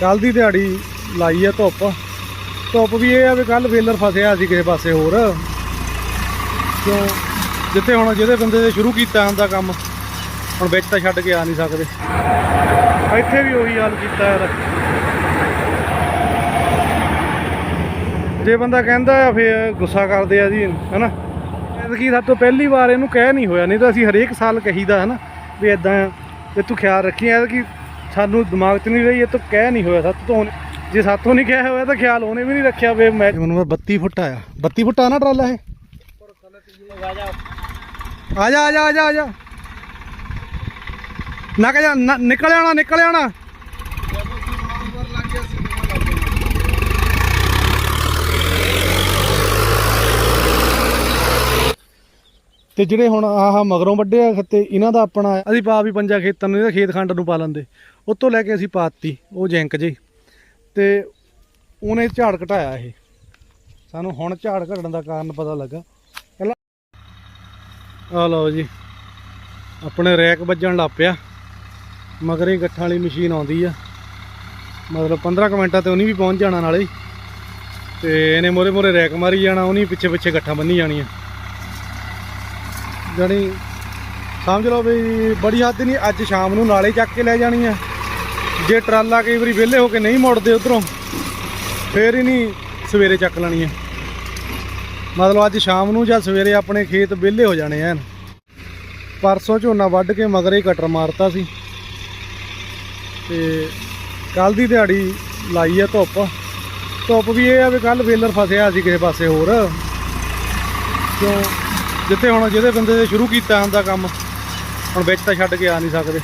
ਕੱਲ ਦੀ ਦਿਹਾੜੀ ਲਾਈ ਆ ਧੁੱਪ। ਧੁੱਪ ਵੀ ਇਹ ਆ ਵੀ ਕੱਲ ਵੇਲਰ ਫਸਿਆ ਸੀ ਕਿਸੇ ਪਾਸੇ ਹੋਰ। ਕਿਉਂ? ਜਿੱਥੇ ਹੁਣ ਜਿਹਦੇ ਬੰਦੇ ਨੇ ਸ਼ੁਰੂ ਕੀਤਾ ਹੁੰਦਾ ਕੰਮ, ਹੁਣ ਵਿੱਚ ਤਾਂ ਛੱਡ ਕੇ ਆ ਨਹੀਂ ਸਕਦੇ। ਇੱਥੇ ਵੀ ਉਹੀ ਹਾਲ ਕੀਤਾ ਯਾਰ। ਜੇ ਬੰਦਾ ਕਹਿੰਦਾ ਆ, ਫੇਰ ਗੁੱਸਾ ਕਰਦੇ ਆ ਜੀ, ਹਨਾ? ਐਤਕੀ ਸਭ ਤੋਂ ਪਹਿਲੀ ਵਾਰ ਇਹਨੂੰ ਕਹਿ ਨਹੀਂ ਹੋਇਆ, ਨਹੀਂ ਤਾਂ ਅਸੀਂ ਹਰੇਕ ਸਾਲ ਕਹੀਦਾ, ਹਨਾ? ਵੀ ਇਦਾਂ ਵੀ ਤੂੰ ਖਿਆਲ ਰੱਖੀ ਕਿ ਸਾਨੂੰ ਦਿਮਾਗ 'ਚ ਨਹੀਂ ਰਹੀ, ਇਹ ਤੋਂ ਕਹਿ ਨਹੀਂ ਹੋਇਆ ਸੱਤ ਤੋਂ ਜੇ ਸਾਤੋਂ ਨਹੀਂ ਕਿਹਾ ਹੋਇਆ ਤਾਂ ਖਿਆਲ ਉਹਨੇ ਵੀ ਨਹੀਂ ਰੱਖਿਆ ਵੀ ਮੈਂ ਮੈਨੂੰ 32 ਫੁੱਟ ਆਇਆ। 32 ਫੁੱਟ ਆ ਨਾ ਟਰਾਲਾ ਇਹ? ਆ ਜਾ ਆ ਜਾ ਆ ਜਾ ਆ ਜਾ। ਨਾ ਕਹ ਜਾ ਨਿਕਲ ਆਣਾ ਨਿਕਲ ਆਣਾ ਤੇ ਜਿਹੜੇ ਹੁਣ ਆਹ ਮਗਰੋਂ ਵੱਡੇ ਆ ਖੱਤੇ ਇਹਨਾਂ ਦਾ ਆਪਣਾ ਅਸੀਂ ਪਾ ਵੀ ਪੰਜਾ ਖੇਤਾਂ ਨੂੰ, ਇਹਦਾ ਖੇਤ ਖੰਡ ਨੂੰ ਪਾ ਲੈਂਦੇ। ਉਤੋਂ ਲੈ ਕੇ ਅਸੀਂ ਪਾਤੀ, ਉਹ ਜੈਂਕ ਜੇ ਤੇ ਉਹਨੇ ਝਾੜ ਘਟਾਇਆ ਇਹ। ਸਾਨੂੰ ਹੁਣ ਝਾੜ ਘਟਣ ਦਾ ਕਾਰਨ ਪਤਾ ਲੱਗਾ। ਪਹਿਲਾਂ ਆ ਲਓ ਜੀ। ਆਪਣੇ ਰੈਕ ਵੱਜਣ ਲੱਗ ਪਿਆ। ਮਗਰ ਹੀ ਗੱਠਾਂ ਵਾਲੀ ਮਸ਼ੀਨ ਆਉਂਦੀ ਆ। ਮਤਲਬ 15 ਕੁ ਮਿੰਟਾਂ ਤੇ ਉਹਨੇ ਵੀ ਪਹੁੰਚ ਜਾਣਾ ਨਾਲੇ। ਹੀ। ਤੇ ਇਹਨੇ ਮੋਰੇ ਮੋਰੇ ਰੈਕ ਮਾਰੀ ਜਾਣਾ, ਉਹਨੀ ਪਿੱਛੇ ਪਿੱਛੇ ਗੱਠਾਂ ਬੰਨੀ ਜਾਣੀਆਂ। ਜਾਣੀ ਸਮਝ ਲਓ ਵੀ ਬੜੀ ਹੱਦ ਨਹੀਂ, ਅੱਜ ਸ਼ਾਮ ਨੂੰ ਨਾਲੇ ਚੱਕ ਕੇ ਲੈ ਜਾਣੀ ਆ। ਜੇ ਟਰਾਲਾ ਕਈ ਵਾਰੀ ਵਿਹਲੇ ਹੋ ਕੇ ਨਹੀਂ ਮੁੜਦੇ ਉਧਰੋਂ, ਫੇਰ ਹੀ ਨਹੀਂ ਸਵੇਰੇ ਚੱਕ ਲੈਣੀ ਆ। ਮਤਲਬ ਅੱਜ ਸ਼ਾਮ ਨੂੰ ਜਾਂ ਸਵੇਰੇ ਆਪਣੇ ਖੇਤ ਵਿਹਲੇ ਹੋ ਜਾਣੇ ਐਨ। ਪਰਸੋਂ ਝੋਨਾ ਵੱਢ ਕੇ ਮਗਰੇ ਹੀ ਕਟਰ ਮਾਰਤਾ ਸੀ। ਤੇ ਕੱਲ ਦੀ ਦਿਹਾੜੀ ਲਾਈ ਆ ਧੁੱਪ। ਧੁੱਪ ਵੀ ਇਹ ਆ ਵੀ ਕੱਲ ਵੇਲਰ ਫਸਿਆ ਸੀ ਕਿਸੇ ਪਾਸੇ ਹੋਰ। ਕਿਉਂ? ਜਿੱਥੇ ਹੁਣ ਜਿਹਦੇ ਬੰਦੇ ਨੇ ਸ਼ੁਰੂ ਕੀਤਾ ਹੁੰਦਾ ਕੰਮ, ਹੁਣ ਵਿੱਚ ਤਾਂ ਛੱਡ ਕੇ ਆ ਨਹੀਂ ਸਕਦੇ।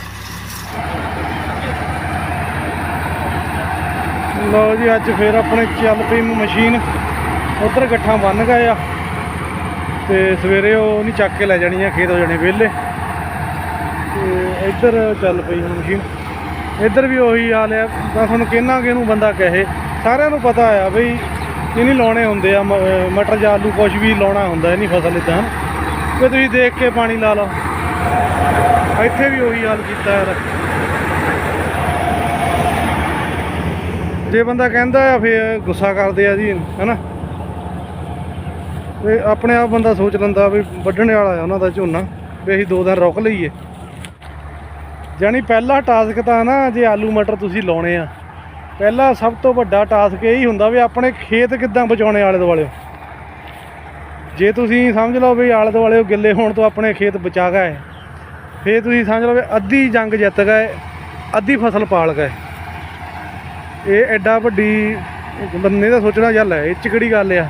ਲਓ ਜੀ, ਅੱਜ ਫੇਰ ਆਪਣੇ ਚੱਲ ਪਈ ਮਸ਼ੀਨ। ਉਧਰ ਗੱਠਾਂ ਬੰਨ ਗਏ ਆ। ਤੇ ਸਵੇਰੇ ਉਹ ਨਹੀਂ ਚੱਕ ਕੇ ਲੈ ਜਾਣੀ ਆ, ਖੇਤ ਹੋ ਜਾਣੇ ਵਿਹਲੇ। ਤੇ ਇੱਧਰ ਚੱਲ ਪਈ ਹੁਣ ਮਸ਼ੀਨ। ਇੱਧਰ ਵੀ ਉਹੀ ਹਾਲ ਆ। ਬਸ ਹੁਣ ਕਿੰਨਾ ਕਿ ਇਹਨੂੰ ਬੰਦਾ ਕਹੇ। ਸਾਰਿਆਂ ਨੂੰ ਪਤਾ ਆ ਬਈ, ਇਹ ਨਹੀਂ ਲਾਉਣੇ ਹੁੰਦੇ ਆ ਮ- ਮਟਰ ਜਾਂ ਆਲੂ ਕੁਝ ਵੀ ਲਾਉਣਾ ਹੁੰਦਾ, ਇਹ ਨਹੀਂ ਫਸਲ ਇਦਾਂ ਕਿ ਤੁਸੀਂ ਦੇਖ ਕੇ ਪਾਣੀ ਲਾ ਲਓ। ਇੱਥੇ ਵੀ ਉਹੀ ਹਾਲ ਕੀਤਾ ਯਾਰ। ਜੇ ਬੰਦਾ ਕਹਿੰਦਾ ਆ, ਫੇਰ ਗੁੱਸਾ ਕਰਦੇ ਆ ਜੀ, ਹਨਾ? ਤੇ ਆਪਣੇ ਆਪ ਬੰਦਾ ਸੋਚ ਲੈਂਦਾ ਵੀ ਵੱਢਣੇ ਵਾਲਾ ਆ ਉਹਨਾਂ ਦਾ ਝੋਨਾ, ਵੀ ਅਸੀਂ ਦੋ ਦਿਨ ਰੁਕ ਲਈਏ। ਜਾਣੀ ਪਹਿਲਾ ਟਾਸਕ ਤਾਂ ਨਾ, ਜੇ ਆਲੂ ਮਟਰ ਤੁਸੀਂ ਲਾਉਣੇ ਆ, ਪਹਿਲਾ ਸਭ ਤੋਂ ਵੱਡਾ ਟਾਸਕ ਇਹ ਹੀ ਹੁੰਦਾ ਵੀ ਆਪਣੇ ਖੇਤ ਕਿੱਦਾਂ ਬਚਾਉਣੇ ਆਲੇ ਦੁਆਲੇ ਜੇ ਤੁਸੀਂ ਸਮਝ ਲਓ ਵੀ ਆਲੇ ਦੁਆਲੇ ਗਿੱਲੇ ਹੋਣ ਤੋਂ ਆਪਣੇ ਖੇਤ ਬਚਾ ਗਏ, ਫੇਰ ਤੁਸੀਂ ਸਮਝ ਲਓ ਵੀ ਅੱਧੀ ਜੰਗ ਜਿੱਤ ਗਏ, ਅੱਧੀ ਫਸਲ ਪਾਲ ਗਏ। ਇਹ ਐਡਾ ਵੱਡੀ ਬੰਦੇ ਦਾ ਸੋਚਣਾ ਚੱਲ ਹੈ, ਇਹ 'ਚ ਕਿਹੜੀ ਗੱਲ ਆ?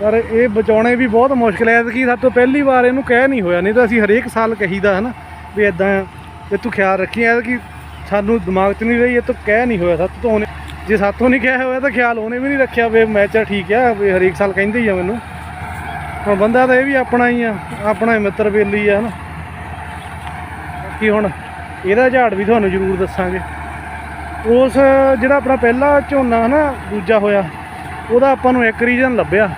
ਪਰ ਇਹ ਬਚਾਉਣੇ ਵੀ ਬਹੁਤ ਮੁਸ਼ਕਲ ਹੈ ਕਿ ਸਭ ਤੋਂ ਪਹਿਲੀ ਵਾਰ ਇਹਨੂੰ ਕਹਿ ਨਹੀਂ ਹੋਇਆ, ਨਹੀਂ ਤਾਂ ਅਸੀਂ ਹਰੇਕ ਸਾਲ ਕਹੀਦਾ ਹਨਾ, ਵੀ ਇਦਾਂ ਵੀ ਤੂੰ ਖਿਆਲ ਰੱਖੀ ਐ ਕਿ ਸਾਨੂੰ ਦਿਮਾਗ 'ਚ ਨਹੀਂ ਰਹੀ, ਇਹ ਤੋਂ ਕਹਿ ਨਹੀਂ ਹੋਇਆ, ਸੱਤ ਤੋਂ ਉਹਨੇ ਜੇ ਸਾਤੋਂ ਨਹੀਂ ਕਿਹਾ ਹੋਇਆ ਤਾਂ ਖਿਆਲ ਉਹਨੇ ਵੀ ਨਹੀਂ ਰੱਖਿਆ ਵੀ ਮੈਂ ਚਾ ਠੀਕ ਆ, ਵੀ ਹਰੇਕ ਸਾਲ ਕਹਿੰਦੇ ਹੀ ਆ ਮੈਨੂੰ। ਹੁਣ ਬੰਦਾ ਤਾਂ ਇਹ ਵੀ ਆਪਣਾ ਹੀ ਆ, ਆਪਣਾ ਹੀ ਮਿੱਤਰ ਬੇਲੀ ਆ, ਹਨਾ। ਬਾਕੀ ਹੁਣ ਇਹਦਾ ਝਾੜ ਵੀ ਤੁਹਾਨੂੰ ਜ਼ਰੂਰ ਦੱਸਾਂਗੇ। ਉਸ ਜਿਹੜਾ ਆਪਣਾ ਪਹਿਲਾ ਝੋਨਾ ਨਾ ਦੂਜਾ ਹੋਇਆ, ਉਹਦਾ ਆਪਾਂ ਨੂੰ ਇੱਕ ਰੀਜਨ ਲੱਭਿਆ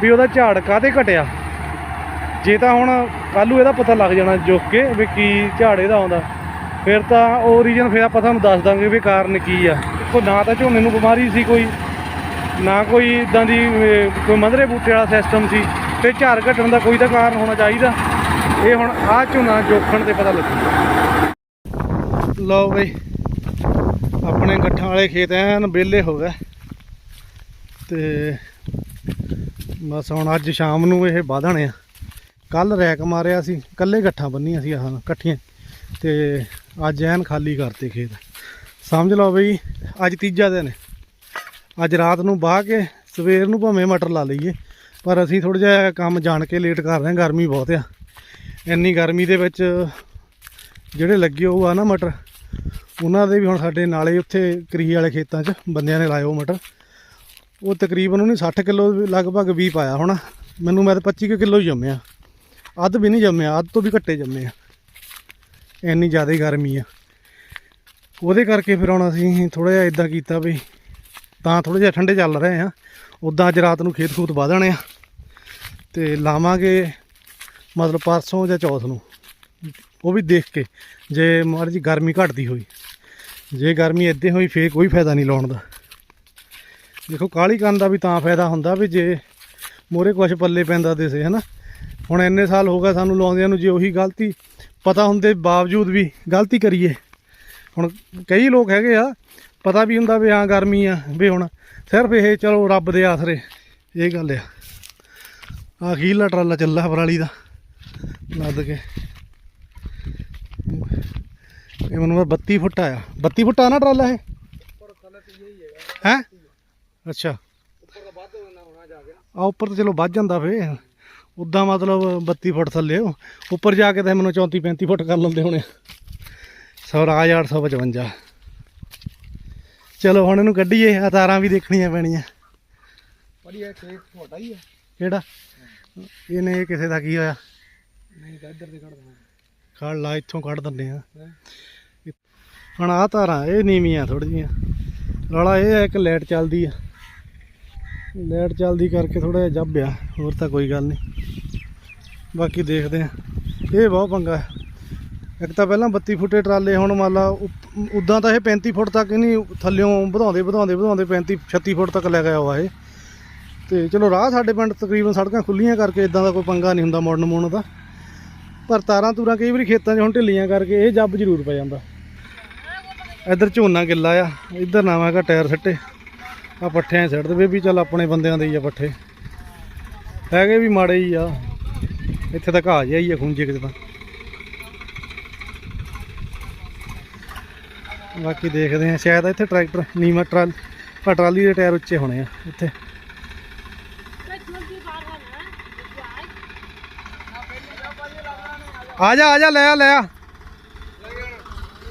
ਵੀ ਉਹਦਾ ਝਾੜ ਕਾਹਦੇ ਘਟਿਆ। ਜੇ ਤਾਂ ਹੁਣ ਕੱਲੂ ਇਹਦਾ ਪਤਾ ਲੱਗ ਜਾਣਾ ਜੁਕ ਕੇ ਵੀ ਕੀ ਝਾੜ ਇਹਦਾ ਆਉਂਦਾ। ਫਿਰ ਤਾਂ ਉਹ ਰੀਜਨ ਫਿਰ ਆਪਾਂ ਤੁਹਾਨੂੰ ਦੱਸ ਦਾਂਗੇ ਵੀ ਕਾਰਨ ਕੀ ਆ। ਦੇਖੋ, ਨਾ ਤਾਂ ਝੋਨੇ ਨੂੰ ਬਿਮਾਰੀ ਸੀ ਕੋਈ ਨਾ ਕੋਈ ਇਦਾਂ ਦੀ ਕੋਈ ਮੰਦਰੇ ਬੂਟੇ ਵਾਲਾ ਸਿਸਟਮ ਸੀ ਤੇ ਝਾੜ ਘਟਣ ਦਾ ਕੋਈ ਤਾਂ ਕਾਰਨ ਹੋਣਾ ਚਾਹੀਦਾ। ਇਹ ਹੁਣ ਆਹ ਝੋਨਾ ਜੋਖਣ ਤੇ ਪਤਾ ਲੱਗੂ। ਲਓ ਬਈ, ਆਪਣੇ ਗੱਠਾਂ ਵਾਲੇ ਖੇਤ ਐਨ ਵਿਹਲੇ ਹੋ ਗਏ। ਤੇ ਬਸ ਹੁਣ ਅੱਜ ਸ਼ਾਮ ਨੂੰ ਇਹ ਵਾਧਣੇ ਆ। ਕੱਲ ਰੈਕ ਮਾਰਿਆ ਸੀ, ਕੱਲੇ ਗੱਠਾਂ ਬੰਨੀਆਂ ਸੀ ਆਹ ਇਕੱਠੀਆਂ। ਤੇ ਅੱਜ ਐਨ ਖਾਲੀ ਕਰਤੇ ਖੇਤ। ਸਮਝ ਲਓ ਬਈ, ਅੱਜ ਤੀਜਾ ਦਿਨ ਹੈ। ਅੱਜ ਰਾਤ ਨੂੰ ਬਾਹ ਕੇ ਸਵੇਰ ਨੂੰ ਭਾਵੇਂ ਮਟਰ ਲਾ ਲਈਏ, ਪਰ ਅਸੀਂ ਥੋੜਾ ਜਿਹਾ ਕੰਮ ਜਾਣ ਕੇ ਲੇਟ ਕਰ ਰਹੇ ਹਾਂ, ਗਰਮੀ ਬਹੁਤ ਆ। ਇੰਨੀ ਗਰਮੀ ਦੇ ਵਿੱਚ ਜਿਹੜੇ ਲੱਗੇ ਉਹ ਆ ਨਾ ਮਟਰ, ਉਹਨਾਂ ਦੇ ਵੀ ਹੁਣ ਸਾਡੇ ਨਾਲੇ ਉੱਥੇ ਕਰੀ ਵਾਲੇ ਖੇਤਾਂ 'ਚ ਬੰਦਿਆਂ ਨੇ ਲਾਏ ਉਹ ਮਟਰ। ਉਹ ਤਕਰੀਬਨ ਉਹਨੇ 60 ਕਿਲੋ ਲਗਭਗ ਵੀ ਪਾਇਆ ਹੋਣਾ। ਮੈਨੂੰ ਮੈਂ ਤਾਂ 25 ਕਿਲੋ ਹੀ ਜੰਮਿਆ। ਅੱਧ ਵੀ ਨਹੀਂ ਜੰਮਿਆ, ਅੱਧ ਤੋਂ ਵੀ ਘੱਟੇ ਜੰਮੇ ਆ। ਇੰਨੀ ਜ਼ਿਆਦਾ ਗਰਮੀ ਆ। ਉਹਦੇ ਕਰਕੇ ਫਿਰ ਹੁਣ ਅਸੀਂ ਥੋੜਾ ਜਿਹਾ ਇਦਾਂ ਕੀਤਾ ਵੀ ਤਾਂ ਥੋੜੇ ਜਿਹਾ ਠੰਡੇ ਚੱਲ ਰਹੇ ਆ। ਉਦਾਂ ਅੱਜ ਰਾਤ ਨੂੰ ਖੇਤ ਖੂਤ ਵਾਧਣੇ ਆ। ਤੇ ਲਾਵਾਂਗੇ ਮਤਲਬ ਪਰਸੋਂ ਜਾਂ ਚੌਥ ਨੂੰ। ਉਹ ਵੀ ਦੇਖ ਕੇ, ਜੇ ਮਾੜੀ ਜੀ ਗਰਮੀ ਘਟਦੀ ਹੋਈ। ਜੇ ਗਰਮੀ ਇੱਦਾਂ ਹੋਈ, ਫੇਰ ਕੋਈ ਫਾਇਦਾ ਨਹੀਂ ਲਾਉਣ ਦਾ। ਦੇਖੋ, ਕਾਲੀ ਕਰਨ ਦਾ ਵੀ ਤਾਂ ਫਾਇਦਾ ਹੁੰਦਾ ਵੀ ਜੇ ਮੋਰੇ ਕੁਛ ਪੱਲੇ ਪੈਂਦਾ ਦਿਸੇ ਹਨਾ? ਹੁਣ ਇੰਨੇ ਸਾਲ ਹੋ ਗਏ ਸਾਨੂੰ ਲਾਉਂਦਿਆਂ ਨੂੰ, ਜੇ ਉਹੀ ਗਲਤੀ ਪਤਾ ਹੁੰਦੇ ਬਾਵਜੂਦ ਵੀ ਗਲਤੀ ਕਰੀਏ। ਹੁਣ ਕਈ ਲੋਕ ਹੈਗੇ ਆ ਪਤਾ ਵੀ ਹੁੰਦਾ ਵੀ ਹਾਂ ਗਰਮੀ ਆ, ਵੀ ਹੁਣ ਸਿਰਫ ਇਹ ਚਲੋ ਰੱਬ ਦੇ ਆਸਰੇ, ਇਹ ਗੱਲ ਆ। ਆਖੀਰਲਾ ਟਰਾਲਾ ਚੱਲਾ ਪਰਾਲੀ ਦਾ ਲੱਦ ਕੇ। ਇਹ ਮੈਨੂੰ 32 ਫੁੱਟ ਆਇਆ। 32 ਫੁੱਟ ਆ ਨਾ ਟਰਾਲਾ ਇਹ? ਹੈ? ਅੱਛਾ। ਆ ਉੱਪਰ ਤਾਂ ਚਲੋ ਵੱਧ ਜਾਂਦਾ ਫੇ। ਉਦਾਂ ਮਤਲਬ 32 ਫੁੱਟ ਥੱਲੇ ਉਹ। ਉੱਪਰ ਜਾ ਕੇ ਤਾਂ ਮੈਨੂੰ 34 35 ਫੁੱਟ ਕਰ ਲੈਂਦੇ ਹੋਣੇ। ਸਵਰਾਜ 855 ਚਲੋ ਹੁਣ ਇਹਨੂੰ ਕੱਢੀਏ ਆ ਤਾਰਾਂ ਵੀ ਦੇਖਣੀਆਂ ਪੈਣੀਆਂ। ਹੈ ਖੇਤ ਛੋਟਾ ਹੀ ਹੈ ਕਿਹੜਾ? ਇਹਨੇ ਕਿਸੇ ਦਾ ਕੀ ਹੋਇਆ? ਨਹੀਂ ਤਾਂ ਇੱਧਰ ਦੇ ਕੱਢ ਦਵਾਂ ਖੜ ਲਾ ਇੱਥੋਂ ਕੱਢ ਦਿੰਦੇ ਆ। ਹੁਣ ਆ ਤਾਰਾਂ ਇਹ ਨੀਵੀਆਂ ਥੋੜੀ ਜੀਆਂ ਰੌਲਾ ਇਹ ਹੈ ਕਿ ਲਾਈਟ ਚੱਲਦੀ ਆ। ਲਾਈਟ ਚੱਲਦੀ ਕਰਕੇ ਥੋੜਾ ਜਿਹਾ ਜੱਬ ਆ ਹੋਰ ਤਾਂ ਕੋਈ ਗੱਲ ਨਹੀਂ। ਬਾਕੀ ਦੇਖਦੇ ਆ। ਇਹ ਬਹੁਤ ਪੰਗਾ ਹੈ। ਇੱਕ ਤਾਂ ਪਹਿਲਾਂ 32 ਫੁੱਟੇ ਟਰਾਲੇ, ਹੁਣ ਮੰਨ ਲਾ ਉਪ- ਉਦਾਂ ਤਾਂ ਇਹ 35 ਫੁੱਟ ਤੱਕ ਨਹੀਂ, ਥੱਲਿਓਂ ਵਧਾਉਂਦੇ ਵਧਾਉਂਦੇ ਵਧਾਉਂਦੇ 35 36 ਫੁੱਟ ਤੱਕ ਲੈ ਗਿਆ ਹੋਆ ਇਹ। ਤੇ ਚਲੋ ਰਾਹ ਸਾਡੇ ਪਿੰਡ ਤਕਰੀਬਨ ਸੜਕਾਂ ਖੁੱਲੀਆਂ ਕਰਕੇ ਇਦਾਂ ਦਾ ਕੋਈ ਪੰਗਾ ਨਹੀਂ ਹੁੰਦਾ ਮੋੜਨ ਮੋੜਨ ਦਾ। ਪਰ ਤਾਰਾਂ ਤੂਰਾਂ ਕਈ ਵਾਰੀ ਖੇਤਾਂ 'ਚ ਹੁਣ ਢਿੱਲੀਆਂ ਕਰਕੇ ਇਹ ਜੱਬ ਜ਼ਰੂਰ ਪੈ ਜਾਂਦਾ। ਇੱਧਰ ਝੋਨਾ ਗਿੱਲਾ ਆ, ਇੱਧਰ ਨਵਾਂ ਕਾ ਟਾਇਰ ਸੱਟੇ। ਆ ਪੱਠਿਆਂ 'ਚ ਸਿੱਟ ਦੇਵੇ ਵੀ ਚੱਲ ਆਪਣੇ ਬੰਦਿਆਂ ਦੇ ਹੀ ਆ ਪੱਠੇ। ਹੈਗੇ ਵੀ ਮਾੜੇ ਹੀ ਆ, ਇੱਥੇ ਤਾਂ ਘਾਹ ਜਿਹਾ ਹੀ ਆ ਖੁੰਝੇ ਕਿਤੇ ਤਾਂ। ਬਾਕੀ ਦੇਖਦੇ ਹਾਂ। ਸ਼ਾਇਦ ਇੱਥੇ ਟਰੈਕਟਰ ਨੀਮਾ ਟਰਾਲ ਟਰਾਲੀ ਦੇ ਟਾਇਰ ਉੱਚੇ ਹੋਣੇ ਆ ਇੱਥੇ। ਆ ਜਾ ਆ ਜਾ ਲੈ ਆ ਲੈ ਆ।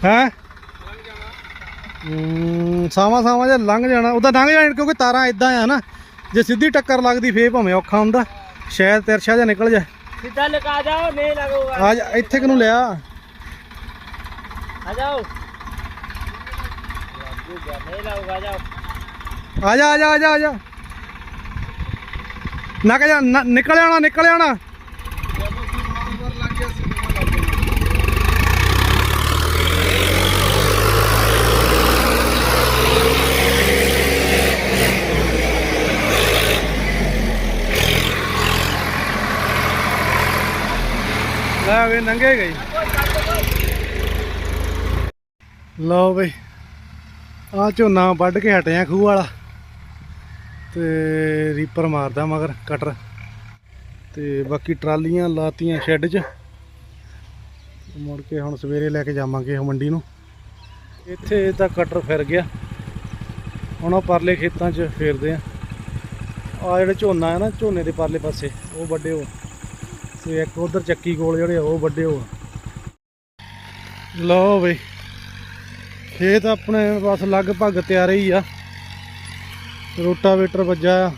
ਹੈ? ਸਾਵਾ ਸਾਵਾ ਜਾਂ ਲੰਘ ਜਾਣਾ। ਉਹਦਾ ਲੰਘ ਜਾਣਾ ਕਿਉਂਕਿ ਤਾਰਾਂ ਇਦਾਂ ਆ ਨਾ। ਜੇ ਸਿੱਧੀ ਟੱਕਰ ਲੱਗਦੀ ਫੇਰ ਭਾਵੇਂ ਔਖਾ ਹੁੰਦਾ। ਸ਼ਾਇਦ ਤਿਰਛਾ ਜਾਂ ਨਿਕਲ ਜਾ ਸਿੱਧਾ ਲਗਾ ਜਾਓ ਨਹੀਂ ਲੱਗੂਗਾ। ਆ ਜਾ ਇੱਥੇ ਕਿਨੂੰ ਲਿਆ? ਆ ਜਾਓ। ਆ ਜਾ ਆ ਜਾ ਆ ਜਾ ਆ ਜਾ। ਨਕ ਜਾ, ਨ- ਨਿਕਲ ਆਣਾ ਨਿਕਲ ਆਣਾ ਲੈ ਵੇ ਨੰਗੇ ਗਈ। ਲਓ ਬਈ। ਆ ਝੋਨਾ ਵੱਢ ਕੇ ਹਟਿਆ ਖੂਹ ਵਾਲਾ। ਤੇ ਰੀਪਰ ਮਾਰਦਾ ਮਗਰ ਕਟਰ। ਤੇ ਬਾਕੀ ਟਰਾਲੀਆਂ ਲਾਤੀਆਂ ਸ਼ੈੱਡ 'ਚ। ਮੁੜ ਕੇ ਹੁਣ ਸਵੇਰੇ ਲੈ ਕੇ ਜਾਵਾਂਗੇ ਮੰਡੀ ਨੂੰ। ਇੱਥੇ ਤਾਂ ਕਟਰ ਫਿਰ ਗਿਆ। ਹੁਣ ਉਹ ਪਰਲੇ ਖੇਤਾਂ 'ਚ ਫੇਰਦੇ ਆ। ਆ ਜਿਹੜੇ ਝੋਨਾ ਹੈ ਨਾ, ਝੋਨੇ ਦੇ ਪਰਲੇ ਪਾਸੇ, ਉਹ ਵੱਡੇ ਹੋ ਤੇ ਇੱਕ ਉਧਰ ਚੱਕੀ ਕੋਲ ਜਿਹੜੇ ਆ, ਉਹ ਵੱਡੇ ਹੋ ਲਓ ਬਈ। ਖੇਤ ਆਪਣੇ ਬਸ ਲਗਭਗ ਤਿਆਰ ਹੀ ਆ। ਰੋਟਾਵੇਟਰ ਵੱਜਾ ਆ।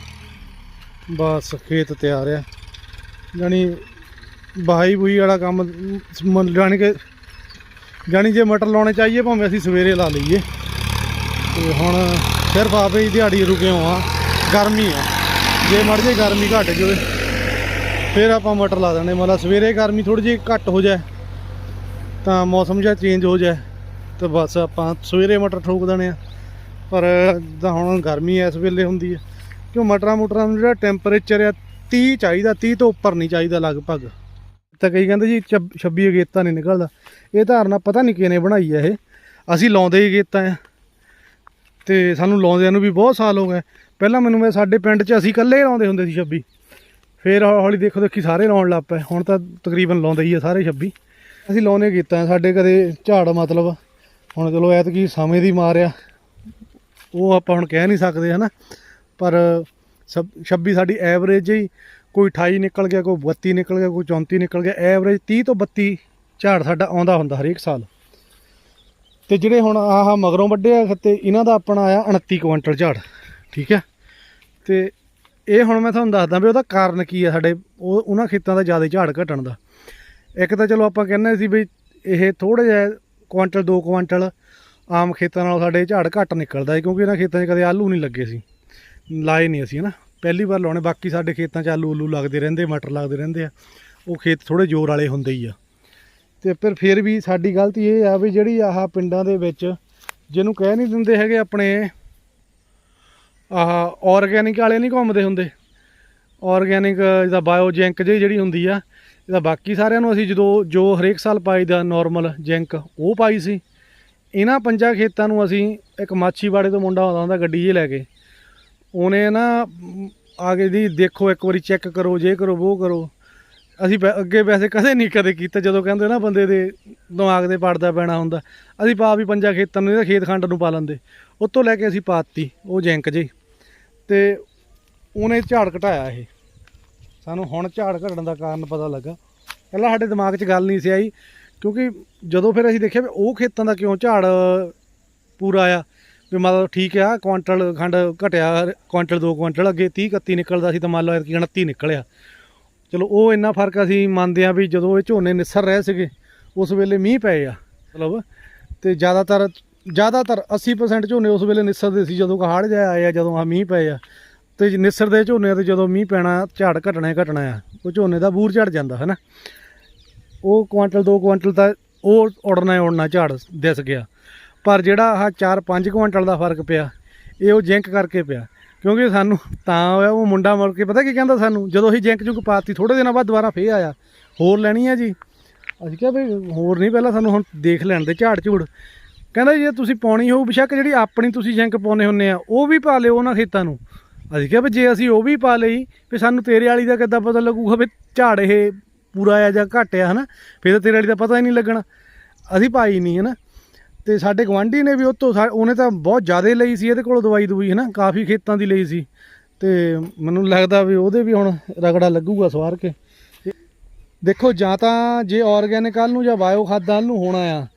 ਬਸ ਖੇਤ ਤਿਆਰ ਆ। ਜਾਣੀ ਬਾਈ ਬੂਈ ਵਾਲਾ ਕੰਮ ਮ- ਜਾਣੀ ਕਿ ਜਾਣੀ ਜੇ ਮਟਰ ਲਾਉਣੇ ਚਾਹੀਏ ਭਾਵੇਂ ਅਸੀਂ ਸਵੇਰੇ ਲਾ ਲਈਏ। ਤੇ ਹੁਣ ਸਿਰਫ ਆਪੇ ਹੀ ਦਿਹਾੜੀ ਰੁਕੇ ਆ। ਗਰਮੀ ਆ। ਜੇ ਮੜ ਜੇ ਗਰਮੀ ਘਟ ਜਾਵੇ, ਫਿਰ ਆਪਾਂ ਮਟਰ ਲਾ ਦੇਣੇ। ਮਤਲਬ ਸਵੇਰੇ ਗਰਮੀ ਥੋੜੀ ਜਿਹੀ ਘੱਟ ਹੋ ਜਾਏ, ਤਾਂ ਮੌਸਮ ਜਿਹਾ ਚੇਂਜ ਹੋ ਜਾਏ। ਤੇ ਬਸ ਆਪਾਂ ਸਵੇਰੇ ਮਟਰ ਠੋਕ ਦੇਣੇ ਆ। ਪਰ ਜਿੱਦਾਂ ਹੁਣ ਗਰਮੀ ਇਸ ਵੇਲੇ ਹੁੰਦੀ ਹੈ ਕਿਉਂ ਮਟਰਾਂ ਮੁਟਰਾਂ ਨੂੰ ਜਿਹੜਾ ਟੈਂਪਰੇਚਰ ਆ 30 ਚਾਹੀਦਾ 30 ਤੋਂ ਉੱਪਰ ਨਹੀਂ ਚਾਹੀਦਾ ਲਗਭਗ। ਤਾਂ ਕਈ ਕਹਿੰਦੇ ਜੀ 26 ਅਗੇਤਾ ਨਹੀਂ ਨਿਕਲਦਾ। ਇਹ ਧਾਰਨਾ ਪਤਾ ਨਹੀਂ ਕਿਹਨੇ ਬਣਾਈ ਆ ਇਹ। ਅਸੀਂ ਲਾਉਂਦੇ ਹੀ ਅਗੇਤਾ ਆ। ਤੇ ਸਾਨੂੰ ਲਾਉਂਦਿਆਂ ਨੂੰ ਵੀ ਬਹੁਤ ਸਾਲ ਹੋ ਗਏ। ਪਹਿਲਾਂ ਮੈਨੂੰ ਮੈਂ ਸਾਡੇ ਪਿੰਡ 'ਚ ਅਸੀਂ ਇਕੱਲੇ ਲਾਉਂਦੇ ਹੁੰਦੇ ਸੀ 26 ਫਿਰ ਹੌਲੀ ਹੌਲੀ ਦੇਖੋ ਦੇਖੀ ਸਾਰੇ ਲਾਉਣ ਲੱਗ ਪਏ। ਹੁਣ ਤਾਂ ਤਕਰੀਬਨ ਲਾਉਂਦੇ ਹੀ ਆ ਸਾਰੇ 26 ਅਸੀਂ ਲਾਉਨੇ ਕੀਤਾ ਸਾਡੇ ਕਦੇ ਝਾੜ ਮਤਲਬ ਹੁਣ ਚਲੋ ਐਤਕੀ ਸਮੇਂ ਦੀ ਮਾਰ ਆ। ਉਹ ਆਪਾਂ ਹੁਣ ਕਹਿ ਨਹੀਂ ਸਕਦੇ ਹਨਾ। ਪਰ ਸਭ 26 ਸਾਡੀ ਐਵਰੇਜ ਹੀ ਕੋਈ 28 ਨਿਕਲ ਗਿਆ, ਕੋਈ 32 ਨਿਕਲ ਗਿਆ, ਕੋਈ 34 ਨਿਕਲ ਗਿਆ। ਐਵਰੇਜ 30 ਤੋਂ 32 ਝਾੜ ਸਾਡਾ ਆਉਂਦਾ ਹੁੰਦਾ ਹਰੇਕ ਸਾਲ। ਤੇ ਜਿਹੜੇ ਹੁਣ ਆਹ ਮਗਰੋਂ ਵੱਡੇ ਆ ਖੱਤੇ ਇਹਨਾਂ ਦਾ ਆਪਣਾ ਆਇਆ 29 ਕੁਇੰਟਲ ਝਾੜ। ਠੀਕ ਹੈ ਤੇ ਇਹ ਹੁਣ ਮੈਂ ਤੁਹਾਨੂੰ ਦੱਸਦਾ ਵੀ ਉਹਦਾ ਕਾਰਨ ਕੀ ਆ ਸਾਡੇ, ਉਹ, ਉਹਨਾਂ ਖੇਤਾਂ ਦਾ ਜ਼ਿਆਦਾ ਝਾੜ ਘਟਣ ਦਾ। ਇੱਕ ਤਾਂ ਚਲੋ ਆਪਾਂ ਕਹਿੰਦੇ ਸੀ ਵੀ ਇਹ ਥੋੜੇ ਜਿਹਾ ਕੁਆਂਟਲ 2 ਕੁਆਂਟਲ ਆਮ ਖੇਤਾਂ ਨਾਲੋਂ ਸਾਡੇ ਝਾੜ ਘੱਟ ਨਿਕਲਦਾ ਹੈ ਕਿਉਂਕਿ ਇਹਨਾਂ ਖੇਤਾਂ 'ਚ ਕਦੇ ਆਲੂ ਨਹੀਂ ਲੱਗੇ ਸੀ। ਲਾਏ ਨਹੀਂ ਅਸੀਂ ਹਨਾ। ਪਹਿਲੀ ਵਾਰ ਲਾਉਣੇ, ਬਾਕੀ ਸਾਡੇ ਖੇਤਾਂ 'ਚ ਆਲੂ ਉਲੂ ਲੱਗਦੇ ਰਹਿੰਦੇ, ਮਟਰ ਲੱਗਦੇ ਰਹਿੰਦੇ ਆ। ਉਹ ਖੇਤ ਥੋੜੇ ਜ਼ੋਰ ਵਾਲੇ ਹੁੰਦੇ ਹੀ ਆ। ਤੇ ਪਰ ਫਿਰ ਵੀ ਸਾਡੀ ਗਲਤੀ ਇਹ ਆ ਵੀ ਜਿਹੜੀ ਆਹ ਪਿੰਡਾਂ ਦੇ ਵਿੱਚ ਜਿਹਨੂੰ ਕਹਿ ਨਹੀਂ ਦਿੰਦੇ ਹੈਗੇ ਆਪਣੇ, ਆਹ ਆਰਗੈਨਿਕ ਵਾਲੇ ਨਹੀਂ ਘੁੰਮਦੇ ਹੁੰਦੇ। ਆਰਗੈਨਿਕ ਜਿਹਦਾ ਬਾਇਓ ਜਿੰਕ ਜਿਹੀ ਜਿਹੜੀ ਹੁੰਦੀ ਆ ਇਹਦਾ ਬਾਕੀ ਸਾਰਿਆਂ ਨੂੰ ਅਸੀਂ ਜਦੋਂ ਜੋ ਹਰੇਕ ਸਾਲ ਪਾਈਦਾ ਨਾਰਮਲ ਜਿੰਕ ਉਹ ਪਾਈ ਸੀ, ਇਹਨਾਂ ਪੰਜਾਂ ਖੇਤਾਂ ਨੂੰ ਅਸੀਂ ਇੱਕ ਮਾਛੀਵਾੜੇ ਤੋਂ ਮੁੰਡਾ ਆਉਂਦਾ ਹੁੰਦਾ ਗੱਡੀ 'ਚ ਲੈ ਕੇ। ਉਹਨੇ ਨਾ ਆ ਕੇ ਦੀ ਦੇਖੋ, ਇੱਕ ਵਾਰੀ ਚੈੱਕ ਕਰੋ, ਜੇ ਕਰੋ ਉਹ ਕਰੋ। ਅਸੀਂ ਵੈ- ਅੱਗੇ ਵੈਸੇ ਕਦੇ ਨਹੀਂ ਕਦੇ ਕੀਤਾ, ਜਦੋਂ ਕਹਿੰਦੇ ਨਾ ਬੰਦੇ ਦੇ ਦਿਮਾਗ ਦੇ ਪੜਦਾ ਪੈਣਾ ਹੁੰਦਾ। ਅਸੀਂ ਪਾ ਵੀ ਪੰਜਾਂ ਖੇਤਾਂ ਨੂੰ, ਇਹਦਾ ਖੇਤ ਖੰਡ ਨੂੰ ਪਾ ਲੈਂਦੇ। ਉੱਤੋਂ ਲੈ ਕੇ ਅਸੀਂ ਪਾਤੀ ਉਹ ਜੈਂਕ ਜੀ ਤੇ ਉਹਨੇ ਝਾੜ ਘਟਾਇਆ ਇਹ। ਸਾਨੂੰ ਹੁਣ ਝਾੜ ਘਟਣ ਦਾ ਕਾਰਨ ਪਤਾ ਲੱਗਾ। ਪਹਿਲਾਂ ਸਾਡੇ ਦਿਮਾਗ 'ਚ ਗੱਲ ਨਹੀਂ ਸੀ ਆਈ, ਕਿਉਂਕਿ ਜਦੋਂ ਫਿਰ ਅਸੀਂ ਦੇਖਿਆ ਵੀ ਉਹ ਖੇਤਾਂ ਦਾ ਕਿਉਂ ਝਾੜ ਪੂਰਾ ਆਇਆ ਵੀ ਮਤਲਬ ਠੀਕ ਆ, ਕੁਆਂਟਲ ਖੰਡ ਘਟਿਆ, ਕੁਆਂਟਲ 2 ਕੁਆਂਟਲ, ਅੱਗੇ 30 31 ਨਿਕਲਦਾ ਸੀ ਤਾਂ ਮੰਨ ਲਓ ਕਿ 29 ਨਿਕਲਿਆ। ਚਲੋ ਉਹ ਇੰਨਾ ਫ਼ਰਕ ਅਸੀਂ ਮੰਨਦੇ ਆ ਵੀ ਜਦੋਂ ਇਹ ਝੋਨੇ ਨਿਸਰ ਰਹੇ ਸੀਗੇ, ਉਸ ਵੇਲੇ ਮੀਂਹ ਪਏ ਆ, ਮਤਲਬ ਤੇ ਜ਼ਿਆਦਾਤਰ ਜ਼ਿਆਦਾਤਰ 80% ਝੋਨੇ ਉਸ ਵੇਲੇ ਨਿਸਰਦੇ ਸੀ ਜਦੋਂ ਕਹਾੜ ਜਾਇਆ ਆਇਆ, ਜਦੋਂ ਆ ਮੀਂਹ ਪਏ ਆ। ਤੇ ਨਿਸਰ ਦੇ ਝੋਨੇ ਤੇ ਜਦੋਂ ਮੀਂਹ ਪੈਣਾ, ਝਾੜ ਘਟਣਾ ਹੀ ਘਟਣਾ ਆ। ਉਹ ਝੋਨੇ ਦਾ ਬੂਰ ਝੜ ਜਾਂਦਾ ਹੈ ਨਾ ਉਹ ਕੁਆਂਟਲ 2 ਕੁਆਂਟਲ ਤਾਂ ਉਹ ਉੜਨਾ ਹੀ ਉੜਨਾ, ਝਾੜ ਦਿਸ ਗਿਆ। ਪਰ ਜਿਹੜਾ ਆਹ 4-5 ਕੁਆਂਟਲ ਦਾ ਫ਼ਰਕ ਪਿਆ, ਇਹ ਉਹ ਜਿੰਕ ਕਰਕੇ ਪਿਆ। ਕਿਉਂਕਿ ਸਾਨੂੰ ਤਾਂ ਹੋਇਆ ਉਹ ਮੁੰਡਾ ਮੁੜ ਕੇ ਪਤਾ ਕੀ ਕਹਿੰਦਾ ਸਾਨੂੰ? ਜਦੋਂ ਅਸੀਂ ਜਿੰਕ ਜੁੰਕ ਪਾਤੀ ਥੋੜੇ ਦਿਨਾਂ ਬਾਅਦ ਦੁਬਾਰਾ ਫੇਰ ਆਇਆ। ਹੋਰ ਲੈਣੀ ਆ ਜੀ? ਅਸੀਂ ਕਿਹਾ ਵੀ ਹੋਰ ਨਹੀਂ, ਪਹਿਲਾਂ ਸਾਨੂੰ ਹੁਣ ਦੇਖ ਲੈਣ ਦੇ ਝਾੜ ਝੂੜ। ਕਹਿੰਦਾ ਜੇ ਤੁਸੀਂ ਪਾਉਣੀ ਹੋਊ, ਬਿਸ਼ੱਕ ਜਿਹੜੀ ਆਪਣੀ ਤੁਸੀਂ ਜਿੰਕ ਪਾਉਨੇ ਹੁੰਨੇ ਆ, ਉਹ ਵੀ ਪਾ ਲਿਓ ਉਹਨਾਂ ਖੇਤਾਂ ਨੂੰ। ਅਸੀਂ ਕਿਹਾ ਵੀ ਜੇ ਅਸੀਂ ਉਹ ਵੀ ਪਾ ਲਈ, ਵੀ ਸਾਨੂੰ ਤੇਰੇ ਵਾਲੀ ਦਾ ਕਿੱਦਾਂ ਪਤਾ ਲੱਗੂਗਾ ਵੀ ਝਾੜ ਇਹ ਪੂਰਾ ਆ ਜਾਂ ਘੱਟ ਆ, ਹਨਾ? ਫਿਰ ਤਾਂ ਤੇਰੇ ਵਾਲੀ ਦਾ ਪਤਾ ਹੀ ਨਹੀਂ ਲੱਗਣਾ। ਅਸੀਂ ਪਾਈ ਨਹੀਂ, ਹਨਾ? ਤੇ ਸਾਡੇ ਗਵਾਂਢੀ ਨੇ ਵੀ ਉਹ ਤੋਂ ਸਾ- ਉਹਨੇ ਤਾਂ ਬਹੁਤ ਜ਼ਿਆਦਾ ਲਈ ਸੀ, ਇਹਦੇ ਕੋਲੋਂ ਦਵਾਈ ਦਵਾਈ, ਹਨਾ? ਕਾਫੀ ਖੇਤਾਂ ਦੀ ਲਈ ਸੀ। ਤੇ ਮੈਨੂੰ ਲੱਗਦਾ ਵੀ ਉਹਦੇ ਵੀ ਹੁਣ ਰਗੜਾ ਲੱਗੂਗਾ ਸਵਾਰ ਕੇ। ਦੇਖੋ, ਜਾਂ ਤਾਂ ਜੇ ਆਰਗੈਨਿਕ ਵੱਲ ਨੂੰ ਜਾਂ ਬਾਇਓ ਖਾਦਾਂ ਨੂੰ ਹੋਣਾ ਆ,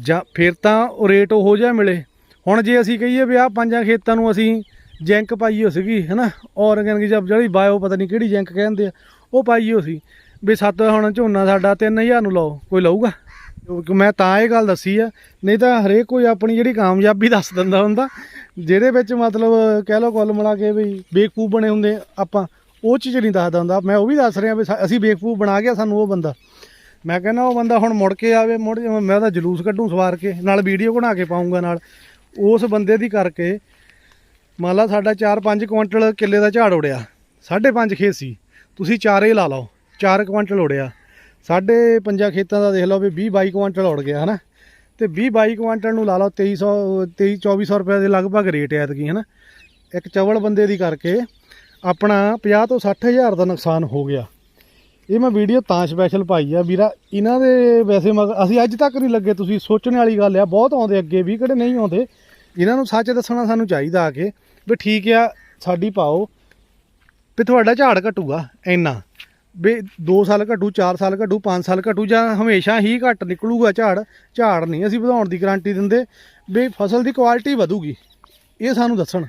ਜਾਂ ਫਿਰ ਤਾਂ ਰੇਟ ਉਹੋ ਜਿਹਾ ਮਿਲੇ। ਹੁਣ ਜੇ ਅਸੀਂ ਕਹੀਏ ਵੀ ਆਹ ਪੰਜਾਂ ਖੇਤਾਂ ਨੂੰ ਅਸੀਂ ਜੈਂਕ ਪਾਈ ਹੋ ਸੀਗੀ, ਹਨਾ? ਆਰਗੈਨਿਕ ਜਾਂ ਜਿਹੜੀ ਬਾਇਓ ਪਤਾ ਨਹੀਂ ਕਿਹੜੀ ਜੈਂਕ ਕਹਿੰਦੇ ਆ, ਉਹ ਪਾਈ ਹੋ ਸੀ। ਵੀ ਸੱਤ ਹੁਣ ਝੋਨਾ ਸਾਡਾ 3000 ਨੂੰ ਲਾਓ, ਕੋਈ ਲਊਗਾ? ਮੈਂ ਤਾਂ ਇਹ ਗੱਲ ਦੱਸੀ ਆ, ਨਹੀਂ ਤਾਂ ਹਰੇਕ ਕੋਈ ਆਪਣੀ ਜਿਹੜੀ ਕਾਮਯਾਬੀ ਦੱਸ ਦਿੰਦਾ ਹੁੰਦਾ, ਜਿਹਦੇ ਵਿੱਚ ਮਤਲਬ ਕਹਿ ਲਓ ਕੁੱਲ ਮਿਲਾ ਕੇ ਵੀ ਬੇਵਕੂਫ ਬਣੇ ਹੁੰਦੇ ਆਪਾਂ, ਉਹ ਚੀਜ਼ ਨਹੀਂ ਦੱਸਦਾ ਹੁੰਦਾ। ਮੈਂ ਉਹ ਵੀ ਦੱਸ ਰਿਹਾ ਵੀ ਅਸੀਂ ਬੇਵਕੂਫ ਬਣਾ ਗਿਆ ਸਾਨੂੰ ਉਹ ਬੰਦਾ। ਮੈਂ ਕਹਿੰਦਾ ਉਹ ਬੰਦਾ ਹੁਣ ਮੁੜ ਕੇ ਆਵੇ, ਮੁੜ ਮੈਂ ਉਹਦਾ ਜਲੂਸ ਕੱਢੂ ਸਵਾਰ ਕੇ, ਨਾਲ ਵੀਡੀਓ ਬਣਾ ਕੇ ਪਾਉਂਗਾ ਨਾਲ। ਉਸ ਬੰਦੇ ਦੀ ਕਰਕੇ ਮੰਨ ਲਾ ਸਾਡਾ 4-5 ਕੁਇੰਟਲ ਕਿੱਲੇ ਦਾ ਝਾੜ ਉੜਿਆ 5.5 ਖੇਤ ਸੀ, ਤੁਸੀਂ ਚਾਰੇ ਲਾ ਲਓ 4 ਕੁਇੰਟਲ ਉੜਿਆ। ਸਾਡੇ ਪੰਜਾਂ ਖੇਤਾਂ ਦਾ ਦੇਖ ਲਓ ਵੀ 20-22 ਕੁਇੰਟਲ ਉੜ ਗਿਆ, ਹਨਾ? ਤੇ 20-22 ਕੁਇੰਟਲ ਨੂੰ ਲਾ ਲਓ 2300 23-2400 ਰੁਪਏ ਦੇ ਲਗਭਗ ਰੇਟ ਐ ਐਤਕੀ, ਹਨਾ? ਇੱਕ ਚਵਲ ਬੰਦੇ ਦੀ ਕਰਕੇ ਆਪਣਾ 50 ਤੋਂ 60 ਹਜ਼ਾਰ ਦਾ ਨੁਕਸਾਨ ਹੋ ਗਿਆ। ਇਹ ਮੈਂ ਵੀਡੀਓ ਤਾਂ ਸਪੈਸ਼ਲ ਪਾਈ ਆ, ਵੀਰਾ, ਇਹਨਾਂ ਦੇ ਵੈਸੇ ਮਗਰ ਅਸੀਂ ਅੱਜ ਤੱਕ ਨਹੀਂ ਲੱਗੇ, ਤੁਸੀਂ ਸੋਚਣ ਵਾਲੀ ਗੱਲ ਆ, ਬਹੁਤ ਆਉਂਦੇ ਅੱਗੇ ਵੀ ਕਿਹੜੇ ਨਹੀਂ ਆਉਂਦੇ। ਇਹਨਾਂ ਨੂੰ ਸੱਚ ਦੱਸਣਾ ਸਾਨੂੰ ਚਾਹੀਦਾ ਆ ਕੇ ਵੀ ਠੀਕ ਆ, ਸਾਡੀ ਪਾਓ। ਵੀ ਤੁਹਾਡਾ ਝਾੜ ਘਟੂਗਾ, ਇੰਨਾ। ਵੀ 2 ਸਾਲ ਘਟੂ 4 ਸਾਲ ਘਟੂ 5 ਸਾਲ ਘਟੂ, ਜਾਂ ਹਮੇਸ਼ਾ ਹੀ ਘਟ ਨਿਕਲੂਗਾ ਝਾੜ ਝਾੜ ਨਹੀਂ, ਅਸੀਂ ਵਧਾਉਣ ਦੀ ਗਾਰੰਟੀ ਦਿੰਦੇ। ਵੀ ਫਸਲ ਦੀ ਕੁਆਲਿਟੀ ਵਧੂਗੀ, ਇਹ ਸਾਨੂੰ ਦੱਸਣ,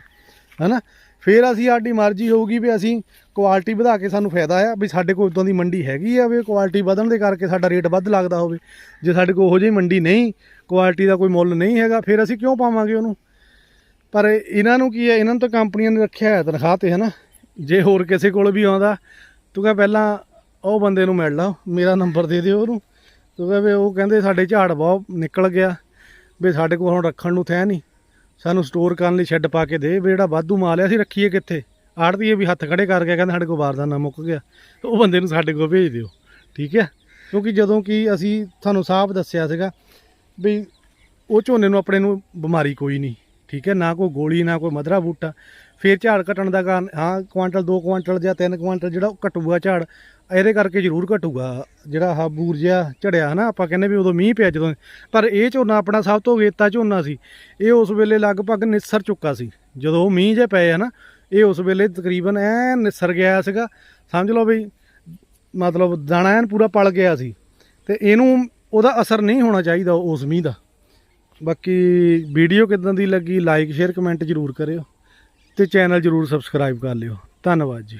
ਹੈਨਾ? ਫਿਰ ਅਸੀਂ ਸਾਡੀ ਮਰਜ਼ੀ ਹੋਊਗੀ ਵੀ ਅਸੀਂ ਕੁਆਲਿਟੀ ਵਧਾ ਕੇ ਸਾਨੂੰ ਫਾਇਦਾ ਆ, ਵੀ ਸਾਡੇ ਕੋਲ ਉਦੋਂ ਦੀ ਮੰਡੀ ਹੈਗੀ ਆ, ਵੀ ਕੁਆਲਿਟੀ ਵਧਣ ਦੇ ਕਰਕੇ ਸਾਡਾ ਰੇਟ ਵੱਧ ਲੱਗਦਾ ਹੋਵੇ। ਜੇ ਸਾਡੇ ਕੋਲ ਉਹੋ ਜਿਹੀ ਮੰਡੀ ਨਹੀਂ ਕੁਆਲਿਟੀ ਦਾ ਕੋਈ ਮੁੱਲ ਨਹੀਂ ਹੈਗਾ, ਫਿਰ ਅਸੀਂ ਕਿਉਂ ਪਾਵਾਂਗੇ ਉਹਨੂੰ? ਪਰ ਇਹਨਾਂ ਨੂੰ ਕੀ ਹੈ, ਇਹਨਾਂ ਨੂੰ ਤਾਂ ਕੰਪਨੀਆਂ ਨੇ ਰੱਖਿਆ ਹੈ, ਤਨਖਾਹ ਤੇ, ਹਨਾ? ਜੇ ਹੋਰ ਕਿਸੇ ਕੋਲ ਵੀ ਆਉਂਦਾ, ਤੂੰ ਕਹ ਪਹਿਲਾਂ ਉਹ ਬੰਦੇ ਨੂੰ ਮਿਲ ਲਾ, ਮੇਰਾ ਨੰਬਰ ਦੇ ਦਿਓ ਉਹਨੂੰ। ਤੂੰ ਕਹ ਵੀ ਉਹ ਕਹਿੰਦੇ ਸਾਡੇ ਝਾੜ ਬਹੁਤ ਨਿਕਲ ਗਿਆ, ਵੀ ਸਾਡੇ ਕੋਲ ਹੁਣ ਰੱਖਣ ਨੂੰ ਥੈ ਨਹੀਂ। ਸਾਨੂੰ ਸਟੋਰ ਕਰਨ ਲਈ ਸ਼ੈੱਡ ਪਾ ਕੇ ਦੇ, ਵੀ ਜਿਹੜਾ ਵਾਧੂ ਮਾਲ ਹੈ, ਅਸੀਂ ਰੱਖੀਏ ਕਿੱਥੇ? ਆੜਤੀਏ ਵੀ ਹੱਥ ਖੜੇ ਕਰ ਗਿਆ ਕਹਿੰਦੇ ਸਾਡੇ ਕੋਲ ਬਾਰਦਾਨਾ ਮੁੱਕ ਗਿਆ। ਉਹ ਬੰਦੇ ਨੂੰ ਸਾਡੇ ਕੋਲ ਭੇਜ ਦਿਓ, ਠੀਕ ਹੈ? ਕਿਉਂਕਿ ਜਦੋਂ ਕਿ ਅਸੀਂ ਤੁਹਾਨੂੰ ਸਾਫ਼ ਦੱਸਿਆ ਸੀਗਾ, ਵੀ ਉਹ ਝੋਨੇ ਨੂੰ ਆਪਣੇ ਨੂੰ ਬਿਮਾਰੀ ਕੋਈ ਨਹੀਂ। ਠੀਕ ਹੈ, ਨਾ ਕੋਈ ਗੋਲੀ, ਨਾ ਕੋਈ ਮਧਰਾ ਬੂਟਾ। ਫਿਰ ਝਾੜ ਘਟਣ ਦਾ ਕਾਰਨ, ਹਾਂ, ਕੁਆਂਟਲ 2 ਕੁਆਂਟਲ ਜਾਂ 3 ਕੁਆਂਟਲ ਜਿਹੜਾ ਉਹ ਘਟੂਗਾ ਝਾੜ, ਇਹਦੇ ਕਰਕੇ ਜ਼ਰੂਰ ਘਟੂਗਾ। ਜਿਹੜਾ ਆਹ ਬੂਰ ਜਿਹਾ ਝੜਿਆ, ਹਨਾ, ਆਪਾਂ ਕਹਿੰਦੇ ਵੀ ਉਦੋਂ ਮੀਂਹ ਪਿਆ ਜਦੋਂ। ਪਰ ਇਹ ਝੋਨਾ ਆਪਣਾ ਸਭ ਤੋਂ ਗੇਤਾ ਝੋਨਾ ਸੀ। ਇਹ ਉਸ ਵੇਲੇ ਲਗਭਗ ਨਿਸਰ ਚੁੱਕਾ ਸੀ। ਜਦੋਂ ਉਹ ਮੀਂਹ ਜੇ ਪਏ, ਹਨਾ, ਇਹ ਉਸ ਵੇਲੇ ਤਕਰੀਬਨ ਐ ਨਿਸਰ ਗਿਆ ਸੀਗਾ। ਸਮਝ ਲਓ ਵੀ ਮਤਲਬ ਦਾਣਾ ਐਨ ਪੂਰਾ ਪਲ ਗਿਆ ਸੀ। ਤੇ ਇਹਨੂੰ ਉਹਦਾ ਅਸਰ ਨਹੀਂ ਹੋਣਾ ਚਾਹੀਦਾ ਉਸ ਮੀਂਹ ਦਾ। ਬਾਕੀ ਵੀਡੀਓ ਕਿਦਾਂ ਦੀ ਲੱਗੀ ਲਾਈਕ ਸ਼ੇਅਰ ਕਮੈਂਟ ਜ਼ਰੂਰ ਕਰਿਓ ਤੇ ਚੈਨਲ ਜ਼ਰੂਰ ਸਬਸਕ੍ਰਾਈਬ ਕਰ ਲਿਓ। ਧੰਨਵਾਦ ਜੀ।